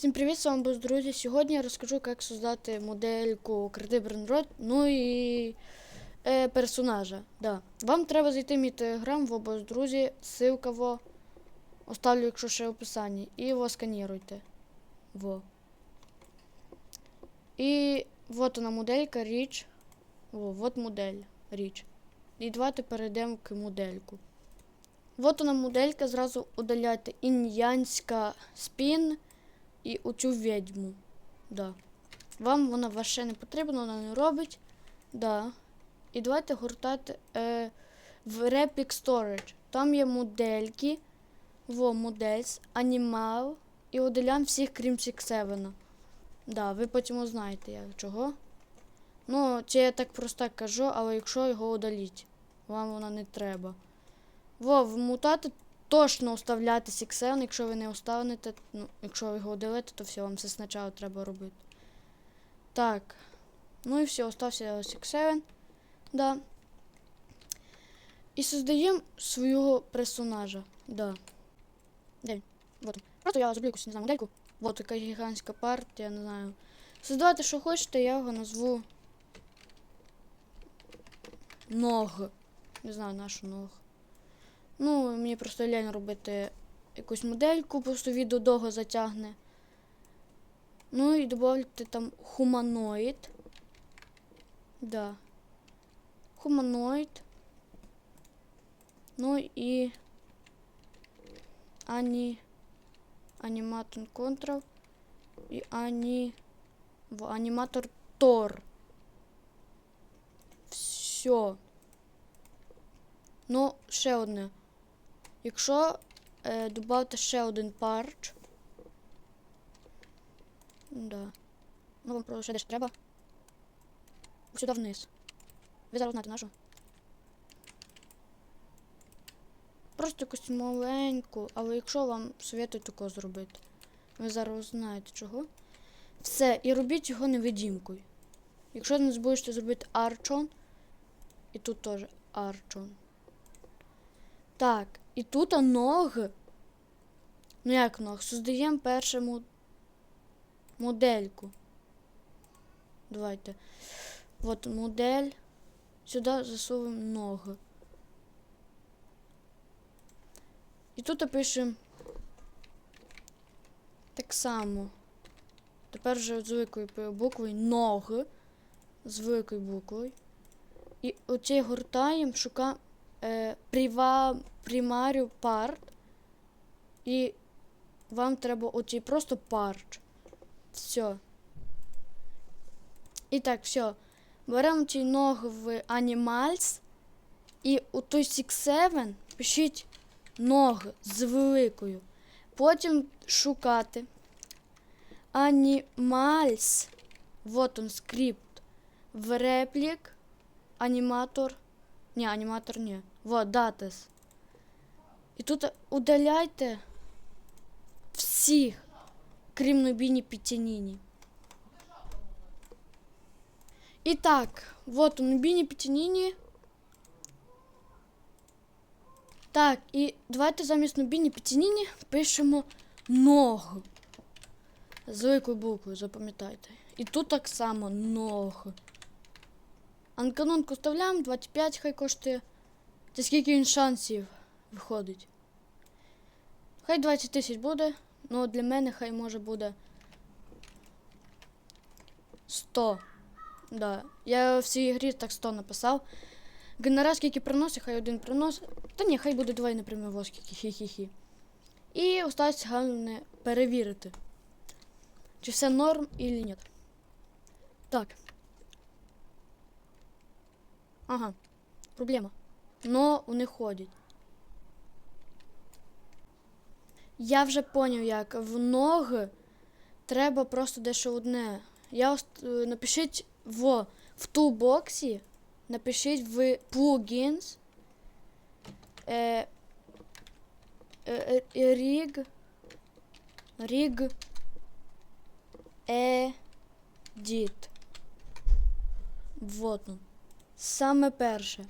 Всім привіт, з вами Бос, друзі. Сьогодні я розкажу, як создати модельку Кради Бренрод, ну і е, персонажа. Да. Вам треба зайти в мій телеграм в обоз, друзі, ссылка во. Оставлю, якщо ще в описанні. І його сканіруйте. Во. І вот вона моделька річ. Во, вот модель річ. І давайте перейдемо к модельку. Вот вона моделька, зразу удаляйте ін'янська спін і оцю відьму. Да. Вам вона ваше не потрібна, вона не робить. Да. І давайте гортати е, в Replic Storage. Там є модельки. Во, модельс, анімал. І видаляємо всіх, крім Сіксевена. Да, ви потім узнаєте, як чого. Ну, це я так просто кажу, але якщо його удаліть, вам вона не треба. Во, в мутати точно оставляти Сіксевен, якщо ви не оставите, ну, якщо ви його удалите, то все, вам це спочатку треба робити. Так. Ну і все, остався Сіксевен. Да. І создаємо свого персонажа. Да. Де? Вот. Просто я зроблю якусь, не знаю, модельку. Вот така гігантська партія, не знаю. Создавайте, що хочете, я його назву. Ног. Не знаю, нашу ног. Ну, мені просто лень робити якусь модельку, просто відео довго затягне. Ну і додати там хуманоїд. Да. Хуманоїд. Ну і ані аніматор контрол і ані в аніматор Тор. Все. Ну, ще одне. Якщо е, додати ще один парч. Да. Ну вам просто ще десь треба. Сюди вниз. Ви зараз знаєте нашу. Просто якусь маленьку, але якщо вам советую такого зробити. Ви зараз знаєте чого. Все, і робіть його невидімкою. Якщо не збудете зробити арчон, і тут теж арчон. Так, і тут ног. Ну як ног? Создаємо першу мо- модельку. Давайте. Вот модель. Сюди засовуємо ноги. І тут пишемо так само. Тепер вже з великою буквою ноги. З великою буквою. І оцей гортаємо, шукаємо е, прива, примарю парт. І вам треба оцей просто парч. Все. І так, все. Беремо ці ноги в Animals. І у той 6-7 пишіть ноги з великою. Потім шукати. Animals. Вот он скрипт. В реплік. Аніматор. Ні, аніматор ні. Вот, датес. І тут удаляйте всіх, крім Нобіні Пітяніні. І так, вот у Нобіні Пітяніні. Так, і давайте замість Нобіні Пітяніні пишемо ногу. З великою буквою, запам'ятайте. І тут так само ног. Анканонку вставляємо, 25 хай коштує. Це скільки він шансів виходить. Хай 20 тисяч буде, ну для мене хай може буде 100. Да. Я в цій грі так 100 написав. Генерал скільки приносить, хай один приносить. Та ні, хай буде два, наприклад, во скільки хі-хі-хі. І осталось головне перевірити, чи все норм или ні. Так. Ага, проблема. Но вони ходять. Я вже поняв, як в ноги треба просто дещо одне. Я е, напишіть в, в тулбоксі, напишіть в plugins е, е, е, rig rig edit. Вот он. Саме перше.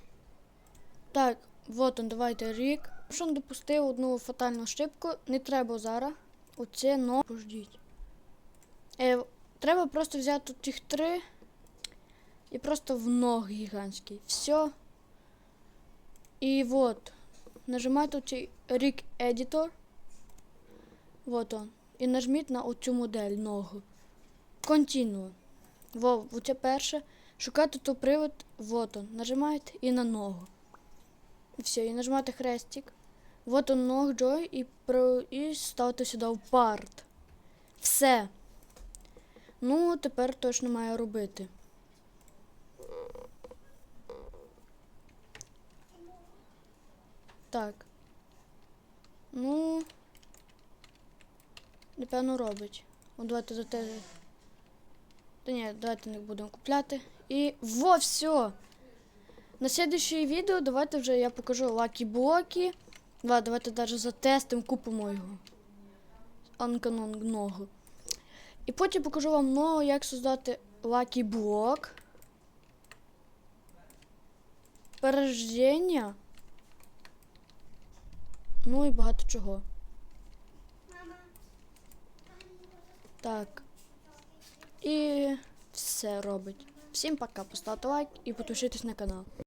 Так, вот он, давайте рік. Що допустив одну фатальну ошибку. Не треба зараз. Оце но. Пождіть. Е, треба просто взяти тих три і просто в ноги гігантський. Все. І вот. Нажимайте оцей Rig Editor. Вот он. І нажміть на оцю модель ногу. Continue. Во, оце перше. Шукайте ту привод. Вот он. Нажимаєте і на ногу. І все, і нажимаєте хрестик. Вот он ног Joy і, про... і ставте сюди в парт. Все. Ну, тепер точно має робити. Так. Ну. Напевно, робить. От давайте за те. Та ні, давайте не будемо купляти. І во, все! На слідуюче відео давайте вже я покажу лакі блоки. Давай, давайте навіть затестимо, купимо його. Анканон ногу. І потім покажу вам ну, як создати лакі блок. Перерождення. Ну і багато чого. Так. І все робить. Всім пока. Поставте лайк і підпишитесь на канал.